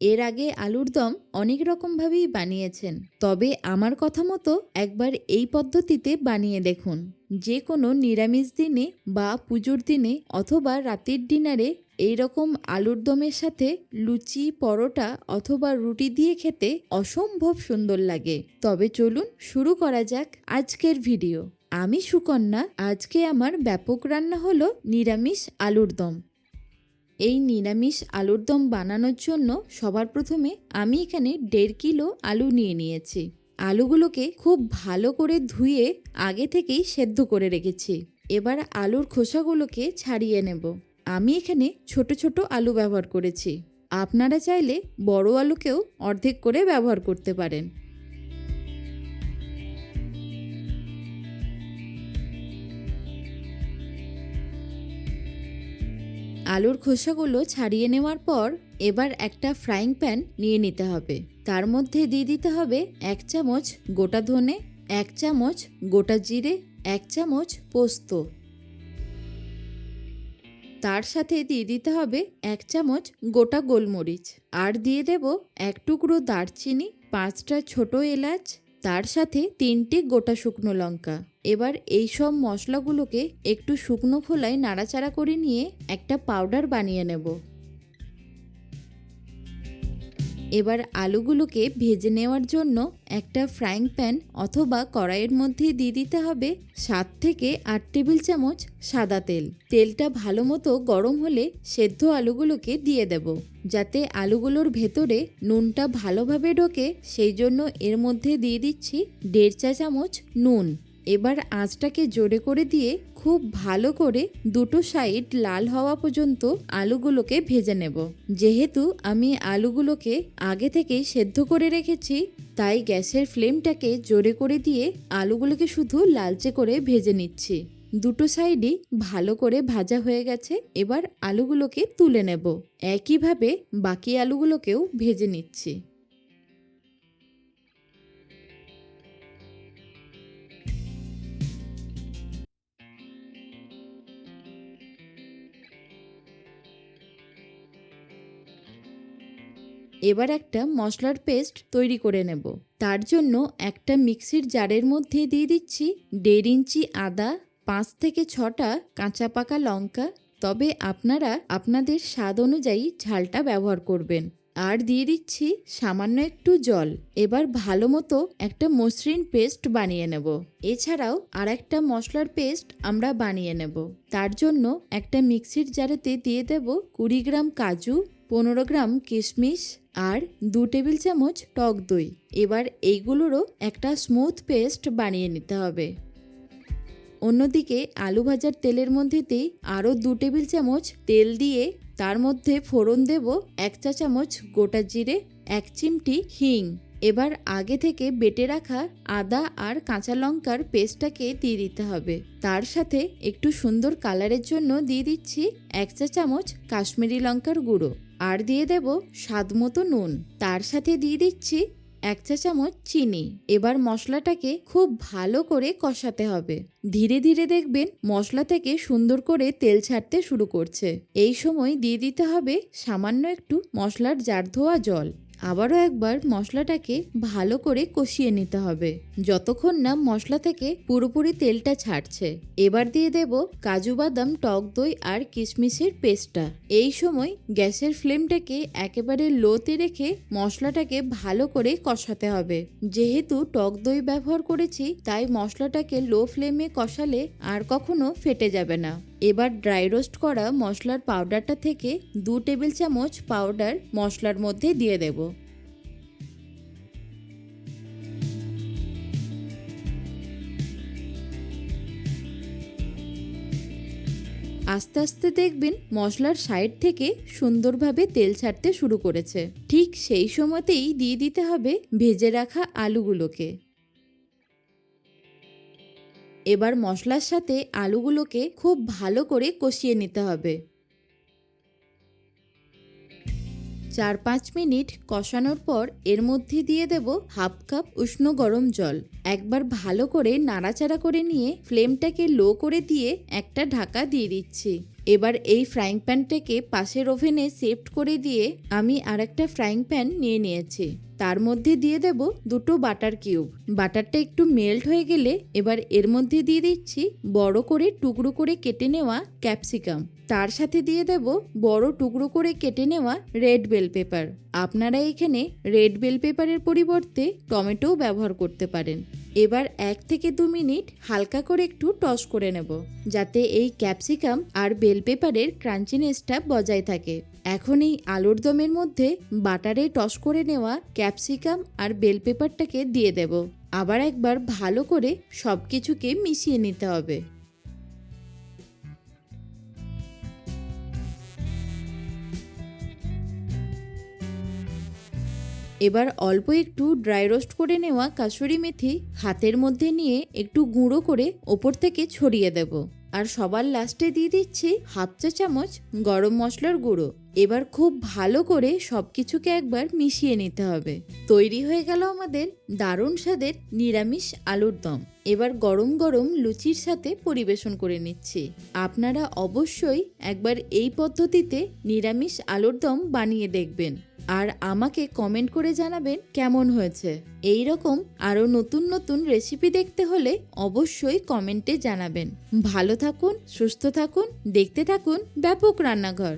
এর আগে আলুর দম অনেক রকমভাবেই বানিয়েছেন। তবে আমার কথা মতো একবার এই পদ্ধতিতে বানিয়ে দেখুন। যে কোনো নিরামিষ দিনে বা পুজোর দিনে অথবা রাতের ডিনারে এই রকম আলুর দমের সাথে লুচি, পরোটা অথবা রুটি দিয়ে খেতে অসম্ভব সুন্দর লাগে। তবে চলুন শুরু করা যাক আজকের ভিডিও। আমি সুকন্যা, আজকে আমার ব্যাপক রান্না হলো নিরামিষ আলুর দম। এই নিরামিষ আলুর দম বানানোর জন্য সবার প্রথমে আমি এখানে দেড় কিলো আলু নিয়ে নিয়েছি। আলুগুলোকে খুব ভালো করে ধুয়ে আগে থেকেই সেদ্ধ করে রেখেছি। এবার আলুর খোসাগুলোকে ছাড়িয়ে নেব। আমি এখানে ছোট ছোট আলু ব্যবহার করেছি। আপনারা চাইলে বড় আলুকেও অর্ধেক করে ব্যবহার করতে পারেন। আলুর খোসাগুলো ছাড়িয়ে নেওয়ার পর এবার একটা ফ্রাইং প্যান নিয়ে নিতে হবে। তার মধ্যে দিয়ে দিতে হবে এক চামচ গোটা ধনে, এক চামচ গোটা জিরে, এক চামচ পোস্ত। তার সাথে দিয়ে দিতে হবে এক চামচ গোটা গোলমরিচ। আর দিয়ে দেব এক টুকরো দারচিনি, পাঁচটা ছোট এলাচ তার সাথে তিনটি গোটা শুকনো লঙ্কা। এবার এই সব মশলাগুলোকে একটু শুকনো খোলায় নাড়াচাড়া করে নিয়ে একটা পাউডার বানিয়ে নেব। এবার আলুগুলোকে ভেজে নেওয়ার জন্য একটা ফ্রাইং প্যান অথবা কড়াইয়ের মধ্যে দিয়ে দিতে হবে সাত থেকে আট টেবিল চামচ সাদা তেল। তেলটা ভালো মতো গরম হলে সেদ্ধ আলুগুলোকে দিয়ে দেব, যাতে আলুগুলোর ভেতরে নুনটা ভালোভাবে ঢোকে। সেই জন্য এর মধ্যে দিয়ে দিচ্ছি দেড় চা চামচ নুন। এবার আঁচটাকে জোরে করে দিয়ে খুব ভালো করে দুটো সাইড লাল হওয়া পর্যন্ত আলুগুলোকে ভেজে নেব। যেহেতু আমি আলুগুলোকে আগে থেকেই সেদ্ধ করে রেখেছি, তাই গ্যাসের ফ্লেমটাকে জোরে করে দিয়ে আলুগুলোকে শুধু লালচে করে ভেজে নিচ্ছি। দুটো সাইডই ভালো করে ভাজা হয়ে গেছে, এবার আলুগুলোকে তুলে নেব। একইভাবে বাকি আলুগুলোকেও ভেজে নিচ্ছি। এবার একটা মশলার পেস্ট তৈরি করে নেব। তার জন্য একটা মিক্সির জারের মধ্যে দিয়ে দিচ্ছি দেড় ইঞ্চি আদা, পাঁচ থেকে ছটা কাঁচা পাকা লঙ্কা। তবে আপনারা আপনাদের স্বাদ অনুযায়ী ঝালটা ব্যবহার করবেন। আর দিয়ে দিচ্ছি সামান্য একটু জল। এবার ভালো মতো একটা মসৃণ পেস্ট বানিয়ে নেব। এছাড়াও আর একটা মশলার পেস্ট আমরা বানিয়ে নেব। তার জন্য একটা মিক্সির জারেতে দিয়ে দেব কুড়ি গ্রাম কাজু পনেরো গ্রাম কিশমিশ আর দু টেবিল চামচ টক দই। এবার এইগুলোরও একটা স্মুথ পেস্ট বানিয়ে নিতে হবে। অন্যদিকে আলু ভাজার তেলের মধ্যেতেই আরও দু টেবিল চামচ তেল দিয়ে তার মধ্যে ফোড়ন দেব এক চা চামচ গোটা জিরে, এক চিমটি হিং। এবার আগে থেকে বেটে রাখা আদা আর কাঁচা লঙ্কার পেস্টটাকে দিয়ে দিতে হবে। তার সাথে একটু সুন্দর কালারের জন্য দিয়ে দিচ্ছি এক চা চামচ কাশ্মীরি লঙ্কার গুঁড়ো। আর দিয়ে দেব স্বাদ মতো নুন। তার সাথে দিয়ে দিচ্ছি এক চা চামচ চিনি। এবার মশলাটাকে খুব ভালো করে কষাতে হবে। ধীরে ধীরে দেখবেন মশলা থেকে সুন্দর করে তেল ছাড়তে শুরু করছে। এই সময় দিয়ে দিতে হবে সামান্য একটু মশলার জার ধোয়া জল। আবারও একবার মশলাটাকে ভালো করে কষিয়ে নিতে হবে। যতক্ষণ না মশলা থেকে পুরোপুরি তেলটা ছাড়ছে। এবার দিয়ে দেব কাজু বাদাম, টক দই আর কিশমিশের পেস্টটা। এই সময় গ্যাসের ফ্লেমটাকে একেবারে লোতে রেখে মশলাটাকে ভালো করে কষাতে হবে। যেহেতু টক দই ব্যবহার করেছি, তাই মশলাটাকে লো ফ্লেমে কষালে আর কখনো ফেটে যাবে না। এবার ড্রাই রোস্ট করা মশলার পাউডারটা থেকে দু টেবিল চামচ পাউডার মশলার মধ্যে দিয়ে দেব। আস্তে আস্তে দেখবেন মশলার সাইড থেকে সুন্দরভাবে তেল ছাড়তে শুরু করেছে। ঠিক সেই সময়তেই দিয়ে দিতে হবে ভেজে রাখা আলুগুলোকে। এবার মশলার সাথে আলুগুলোকে খুব ভালো করে কষিয়ে নিতে হবে। চার পাঁচ মিনিট কষানোর পর এর মধ্যে দিয়ে দেব হাফ কাপ উষ্ণ গরম জল। একবার ভালো করে নাড়াচাড়া করে নিয়ে ফ্লেমটাকে লো করে দিয়ে একটা ঢাকা দিয়ে দিচ্ছি। এবার এই ফ্রাইং প্যানটাকে পাশের ওভেনে সেফট করে দিয়ে আমি আর একটা ফ্রাইং প্যান নিয়ে নিয়েছি। তার মধ্যে দিয়ে দেব দুটো বাটার কিউব। বাটারটা একটু মেল্ট হয়ে গেলে এবার এর মধ্যে দিয়ে দিচ্ছি বড় করে টুকরো করে কেটে নেওয়া ক্যাপসিকাম তার সাথে দিয়ে দেব বড় টুকরো করে কেটে নেওয়া রেড বেল পেপার আপনারা এখানে রেড বেল পেপারের পরিবর্তে টমেটোও ব্যবহার করতে পারেন। এবার এক থেকে দু মিনিট হালকা করে একটু টস করে নেব, যাতে এই ক্যাপসিকাম আর বেল পেপারের ক্রাঞ্চিনেসটা বজায় থাকে। এখন এই আলুর দমের মধ্যে বাটারে টস করে নেওয়া ক্যাপসিকাম আর বেল পেপারটাকে দিয়ে দেব। আবার একবার ভালো করে সব কিছুকে মিশিয়ে নিতে হবে। এবার অল্প একটু ড্রাই রোস্ট করে নেওয়া কাসুরি মেথি হাতের মধ্যে নিয়ে একটু গুঁড়ো করে ওপর থেকে ছড়িয়ে দেব। আর সবার লাস্টে দিয়ে দিচ্ছি হাফ চা চামচ গরম মশলার গুঁড়ো। এবার খুব ভালো করে সব কিছুকে একবার মিশিয়ে নিতে হবে। তৈরি হয়ে গেল আমাদের দারুণ স্বাদের নিরামিষ আলুর দম। এবার গরম গরম লুচির সাথে পরিবেশন করে নিচ্ছি। আপনারা অবশ্যই একবার এই পদ্ধতিতে নিরামিষ আলুর দম বানিয়ে দেখবেন। আর আমাকে কমেন্ট করে জানাবেন কেমন হয়েছে। এই রকম আরও নতুন নতুন রেসিপি দেখতে হলে অবশ্যই কমেন্টে জানাবেন। ভালো থাকুন, সুস্থ থাকুন, দেখতে থাকুন ব্যাপক রান্নাঘর।